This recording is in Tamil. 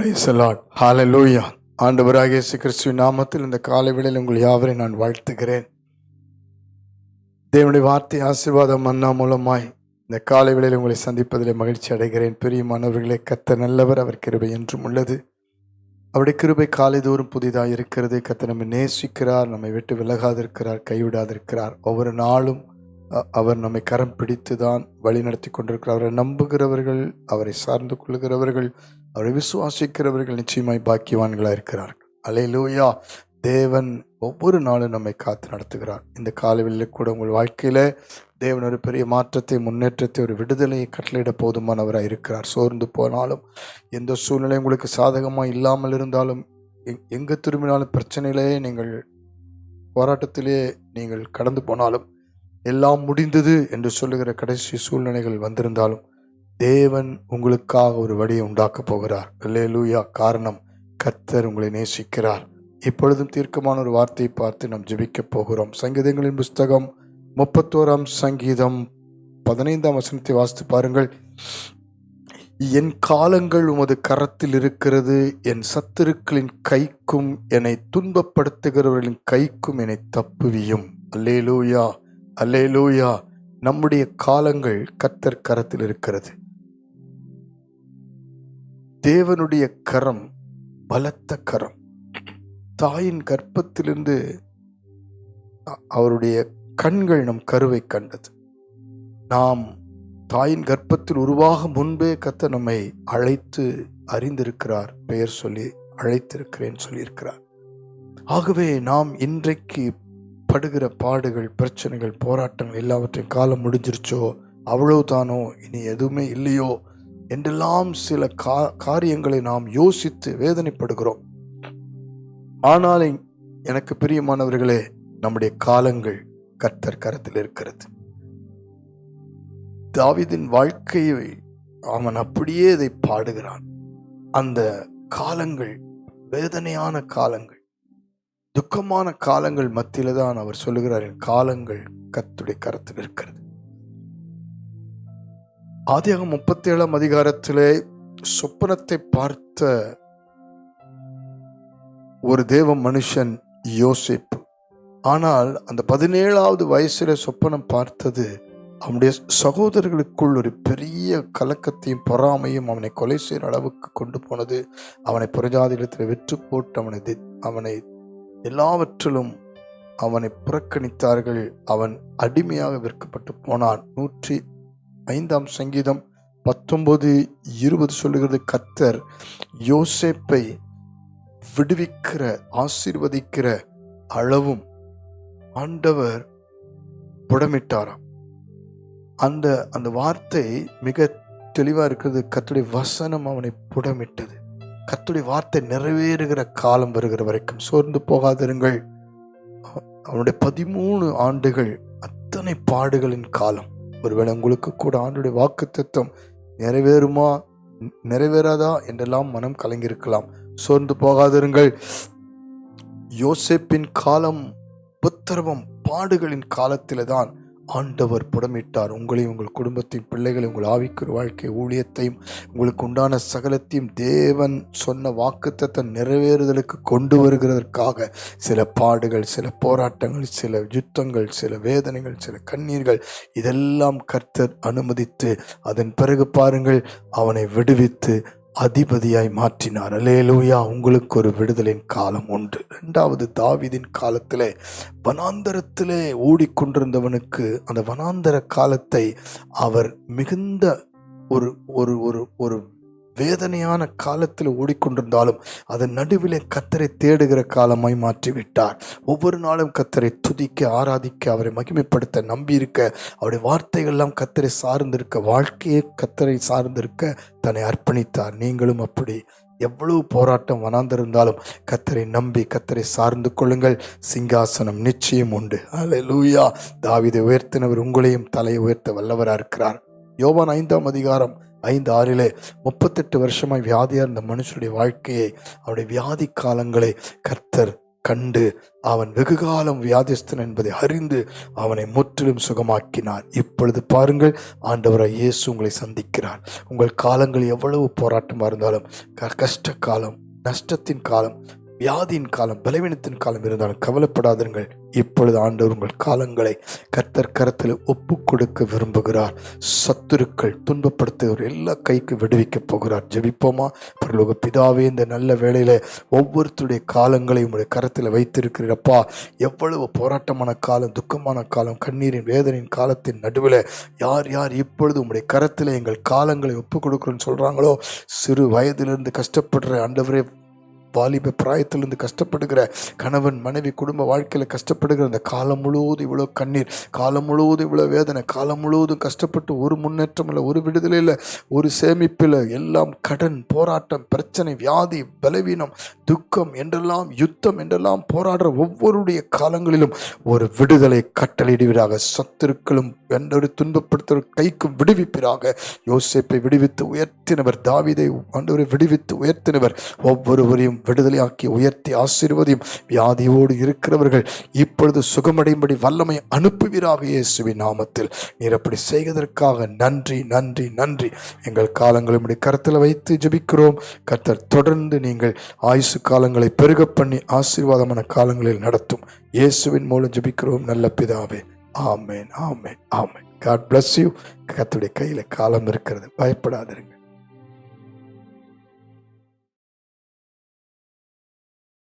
பிரைசலாட் ஹalleluya இயேசு கிறிஸ்துவின் நாமத்தில் இந்த காலை வேளையில் உங்கள் யாவரை நான் வாழ்த்துகிறேன். தேவனுடைய வார்த்தை ஆசீர்வாதம் மன்னா மூலமாய் இந்த காலை வேளையில் உங்களை சந்திப்பதில் மகிழ்ச்சி அடைகிறேன். பிரியமானவர்களே கத்த நல்லவர் அவர் கிருபை என்றும் உள்ளது. அவருடைய கிருபை காலை தோறும் புதிதாக இருக்கிறது. கத்த நம்மை நேசிக்கிறார் நம்மை விட்டு விலகாதிருக்கிறார் கைவிடாதிருக்கிறார். ஒவ்வொரு நாளும் அவர் நம்மை கரம் பிடித்து தான் வழி நடத்தி கொண்டிருக்கிறார். அவரை நம்புகிறவர்கள் அவரை சார்ந்து கொள்கிறவர்கள் அவரை விசுவாசிக்கிறவர்கள் நிச்சயமாய் பாக்கியவான்களாக இருக்கிறார்கள். அலையிலூயா தேவன் ஒவ்வொரு நாளும் நம்மை காத்து நடத்துகிறார். இந்த காலவெளியில் கூட உங்கள் வாழ்க்கையில் தேவன் ஒரு பெரிய மாற்றத்தை முன்னேற்றத்தை ஒரு விடுதலையை கட்டளையிட போதுமானவராக இருக்கிறார். சோர்ந்து போனாலும் எந்த சூழ்நிலை உங்களுக்கு சாதகமாக இல்லாமல் இருந்தாலும் எங் எங்கே திரும்பினாலும் பிரச்சனையிலேயே நீங்கள் போராட்டத்திலே நீங்கள் கடந்து போனாலும் எல்லாம் முடிந்தது என்று சொல்லுகிற கடைசி சூழ்நிலைகள் வந்திருந்தாலும் தேவன் உங்களுக்காக ஒரு வழியை உண்டாக்கப் போகிறார். அல்லேலூயா காரணம் கர்த்தர் உங்களை நேசிக்கிறார். இப்பொழுதும் தீர்க்கமான ஒரு வார்த்தையை பார்த்து நாம் ஜெபிக்கப் போகிறோம். சங்கீதங்களின் புஸ்தகம் முப்பத்தோராம் சங்கீதம் பதினைந்தாம் வசனத்தை வாசித்து பாருங்கள். என் காலங்கள் உமது கரத்தில் இருக்கிறது என் சத்துருக்களின் கைக்கும் என்னை துன்பப்படுத்துகிறவர்களின் கைக்கும் என்னை தப்புவியும். அல்லேலூயா அல்லேலூயா. நம்முடைய காலங்கள் கத்தர் கரத்தில் இருக்கிறது. தேவனுடைய கரம் பலத்த கரம். தாயின் கற்பத்திலிருந்து அவருடைய கண்கள் நம் கருவை கண்டது. நாம் தாயின் கர்ப்பத்தில் உருவாகும் முன்பே கத்த நம்மை அழைத்து அறிந்திருக்கிறார் பெயர் சொல்லி அழைத்திருக்கிறேன் சொல்லியிருக்கிறார். ஆகவே நாம் இன்றைக்கு படுகிற பாடுகள் பிரச்சனைகள் போராட்டங்கள் எல்லாவற்றையும் காலம் முடிஞ்சிருச்சோ? அவ்வளவுதானோ? இனி எதுவுமே இல்லையோ? என்றெல்லாம் சில கா காரியங்களை நாம் யோசித்து வேதனைப்படுகிறோம். ஆனால் எனக்கு பிரியமானவர்களே நம்முடைய காலங்கள் கர்த்தர் கரத்தில் இருக்கிறது. தாவிதின் வாழ்க்கையை அவன் அப்படியே இதை பாடுகிறான். அந்த காலங்கள் வேதனையான காலங்கள் துக்கமான காலங்கள் மத்தியில தான் அவர் சொல்லுகிறார் என் காலங்கள் கத்துடைய கரத்தில் இருக்கிறது. ஆதியாகம் முப்பத்தி ஏழாம் அதிகாரத்திலே சொப்பனத்தை பார்த்த ஒரு தேவ மனுஷன் யோசிப்பு. ஆனால் அந்த பதினேழாவது வயசுல சொப்பனம் பார்த்தது அவனுடைய சகோதரர்களுக்குள் ஒரு பெரிய கலக்கத்தையும் பொறாமையும் அவனை கொலை செய்கிற அளவுக்கு கொண்டு போனது. அவனை புறஜாதிடத்தில் வெற்று போட்டு அவனை தி- அவனை எல்லாவற்றிலும் அவனை புறக்கணித்தார்கள். அவன் அடிமையாக விற்கப்பட்டு போனான். நூற்றி ஐந்தாம் சங்கீதம் பத்தொன்பது இருபது சொல்லுகிறது கத்தர் யோசேப்பை விடுவிக்கிற ஆசீர்வதிக்கிற அளவும் ஆண்டவர் புடமிட்டாராம். அந்த அந்த வார்த்தை மிக தெளிவாக இருக்கிறது. கத்துடைய வசனம் அவனை புடமிட்டது. கத்துடைய வார்த்தை நிறைவேறுகிற காலம் வருகிற வரைக்கும் சோர்ந்து போகாதிருங்கள். அவனுடைய பதிமூணு ஆண்டுகள் அத்தனை பாடுகளின் காலம். ஒருவேளை உங்களுக்கு கூட ஆண்டுடைய வாக்கு தத்துவம் நிறைவேறுமா நிறைவேறாதா என்றெல்லாம் மனம் கலங்கியிருக்கலாம். சோர்ந்து போகாதிருங்கள். யோசேப்பின் காலம் உபத்திரவம் பாடுகளின் காலத்தில்தான் ஆண்டவர் புடமிட்டார். உங்களையும் உங்கள் குடும்பத்தையும் பிள்ளைகளையும் உங்கள் ஆவிக்குரிய வாழ்க்கை ஊழியத்தையும் உங்களுக்கு உண்டான சகலத்தையும் தேவன் சொன்ன வாக்குத்தத்தை நிறைவேறுதலுக்கு கொண்டு வருகிறதற்காக சில பாடுகள் சில போராட்டங்கள் சில யுத்தங்கள் சில வேதனைகள் சில கண்ணீர்கள் இதெல்லாம் கர்த்தர் அனுமதித்து அதன் பிறகு பாருங்கள் அவனை விடுவித்து அதிபதியாய் மாற்றினார். அலேலூயா உங்களுக்கு ஒரு விடுதலின் காலம் உண்டு. ரெண்டாவது தாவிதின் காலத்திலே வனாந்தரத்திலே ஓடிக்கொண்டிருந்தவனுக்கு அந்த வனாந்தர காலத்தை அவர் மிகுந்த ஒரு ஒரு ஒரு ஒரு வேதனையான காலத்தில் ஓடிக்கொண்டிருந்தாலும் அதன் நடுவிலே கத்தரை தேடுகிற காலமாய் மாற்றிவிட்டார். ஒவ்வொரு நாளும் கத்தரை துதிக்க ஆராதிக்க அவரை மகிமைப்படுத்த நம்பியிருக்க அவருடைய வார்த்தைகள்லாம் கத்தரை சார்ந்திருக்க வாழ்க்கையே கத்தரை சார்ந்திருக்க தன்னை அர்ப்பணித்தார். நீங்களும் அப்படி. எவ்வளவு போராட்டம் வனாந்திருந்தாலும் கத்தரை நம்பி கத்தரை சார்ந்து கொள்ளுங்கள். சிங்காசனம் நிச்சயம் உண்டு. அல லூயா தாவிதை உயர்த்தினவர் உங்களையும் தலையை உயர்த்த வல்லவராக இருக்கிறார் யோவான் ஐந்தாம் அதிகாரம் ஐந்து ஆறிலே முப்பத்தெட்டு வருஷமாய் வியாதியாக இருந்த மனுஷனுடைய வாழ்க்கையை அவருடைய வியாதி காலங்களை கர்த்தர் கண்டு அவன் வெகுகாலம் வியாதிஸ்தன் என்பதை அறிந்து அவனை முற்றிலும் சுகமாக்கினார். இப்பொழுது பாருங்கள் ஆண்டவராய் இயேசு உங்களை சந்திக்கிறார். உங்கள் காலங்கள் எவ்வளவு போராட்டமாக இருந்தாலும் க- கஷ்ட காலம் நஷ்டத்தின் காலம் வியாதியின் காலம் பலவீனத்தின் காலம் இருந்தாலும் கவலைப்படாதீர்கள் இப்பொழுது ஆண்டவர் உங்கள் காலங்களை கர்த்தர் கரத்தில் ஒப்பு கொடுக்க விரும்புகிறார். சத்துருக்கள் துன்பப்படுத்துகிற எல்லா கைக்கு விடுவிக்கப் போகிறார். ஜெபிப்போமா? பரலோக பிதாவே இந்த நல்ல வேளையில ஒவ்வொருத்தருடைய காலங்களை உங்களுடைய கரத்தில் வைத்திருக்கிறப்பா எவ்வளவு போராட்டமான காலம் துக்கமான காலம் கண்ணீரின் வேதனையின் காலத்தின் நடுவில் யார் யார் இப்பொழுது உங்களுடைய கரத்தில் எங்கள் காலங்களை ஒப்பு கொடுக்குறோன்னு சொல்கிறாங்களோ சிறு வயதிலிருந்து கஷ்டப்படுற ஆண்டவரே வாலிப பிராயத்திலிருந்து கஷ்டப்படுகிற கணவன் மனைவி குடும்ப வாழ்க்கையில் கஷ்டப்படுகிற அந்த காலம் முழுவதும் இவ்வளோ கண்ணீர் காலம் முழுவதும் இவ்வளோ வேதனை காலம் முழுவதும் கஷ்டப்பட்டு ஒரு முன்னேற்றம் இல்லை ஒரு விடுதலை இல்லை ஒரு சேமிப்பில் எல்லாம் கடன் போராட்டம் பிரச்சனை வியாதி பலவீனம் துக்கம் என்றெல்லாம் யுத்தம் என்றெல்லாம் போராடுற ஒவ்வொருடைய காலங்களிலும் ஒரு விடுதலை கட்டளையிடுவீராக. சத்துருக்களும் எந்தொரு துன்பப்படுத்துகிற கைக்கும் விடுவிப்பிறாக யோசிப்பை விடுவித்து உயர்த்தினவர் தாவிதை ஆண்டவரை விடுவித்து உயர்த்தினவர் ஒவ்வொருவரையும் விடுதலையாக்கி உயர்த்தி ஆசீர்வதியும் வியாதியோடு இருக்கிறவர்கள் இப்பொழுது சுகமடையும்படி வல்லமை அனுப்புவீராக இயேசுவின் நாமத்தில். நீர் அப்படி செய்வதற்காக நன்றி நன்றி நன்றி. எங்கள் காலங்களை கருத்தில் வைத்து ஜபிக்கிறோம். கர்த்தர் தொடர்ந்து நீங்கள் ஆயுசு காலங்களை பெருக பண்ணி ஆசீர்வாதமான காலங்களில் நடத்தும். இயேசுவின் மூலம் ஜபிக்கிறோம் நல்ல பிதாவே. ஆமேன் ஆமேன் ஆமேன். காட் பிளஸ் யூ கத்துடைய கையில் காலம் இருக்கிறது. பயப்படாதிருங்க